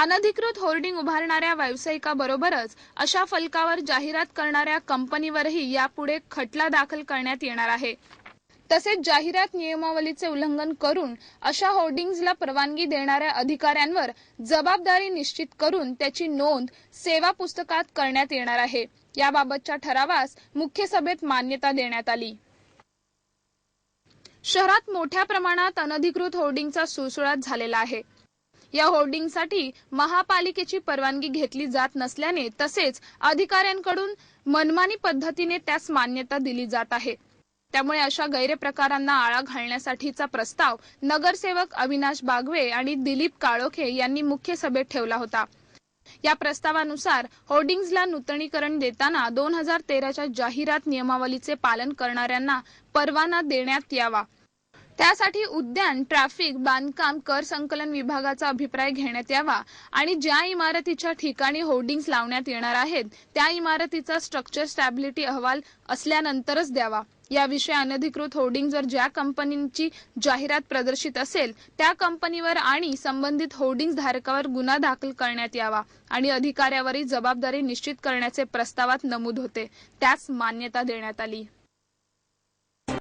अनधिकृत होर्डिंग उभारणाऱ्या व्यावसायिकाबरोबरच अशा फलकावर जाहिरात करणाऱ्या कंपनीवरही यापुढे खटला दाखल करण्यात येणार आहे. तसेच जाहिरात नियमावलीचे उल्लंघन करून अशा होर्डिंग्जला परवानगी देणाऱ्या अधिकाऱ्यांवर जबाबदारी निश्चित करून त्याची नोंद सेवा पुस्तकात करण्यात येणार आहे. याबाबतच्या ठरावास मुख्य सभेत मान्यता देण्यात आली. शहरात मोठ्या प्रमाणात अनधिकृत होर्डिंगचा सुळसुळाट झालेला आहे. या होर्डिंगसाठी महापालिकेची परवानगी घेतली जात नसल्याने तसेच अधिकाऱ्यांकडून मनमानी पद्धतीने त्यास मान्यता दिली जात आहे. त्यामुळे अशा गैरप्रकारांना आळा घालण्यासाठीचा प्रस्ताव नगरसेवक अविनाश बागवे आणि दिलीप काळोखे यांनी मुख्य सभेत ठेवला होता. या प्रस्तावानुसार होर्डिंग्जला नूतनीकरण देताना दोन हजार तेराच्या जाहिरात नियमावलीचे पालन करणाऱ्यांना परवाना देण्यात यावा. त्यासाठी उद्यान ट्रॅफिक बांधकाम कर संकलन विभागाचा अभिप्राय घेण्यात यावा आणि ज्या इमारतीच्या ठिकाणी होर्डिंग्ज लावण्यात येणार आहेत त्या इमारतीचा स्ट्रक्चर स्टॅबिलिटी अहवाल असल्यानंतरच द्यावा. याविषयी अनधिकृत होर्डिंग जर ज्या कंपनीची जाहिरात प्रदर्शित असेल त्या कंपनीवर आणि संबंधित होर्डिंग धारकावर गुन्हा दाखल करण्यात यावा आणि अधिकाऱ्यावरही जबाबदारी निश्चित करण्याचे प्रस्तावात नमूद होते. त्यास मान्यता देण्यात आली.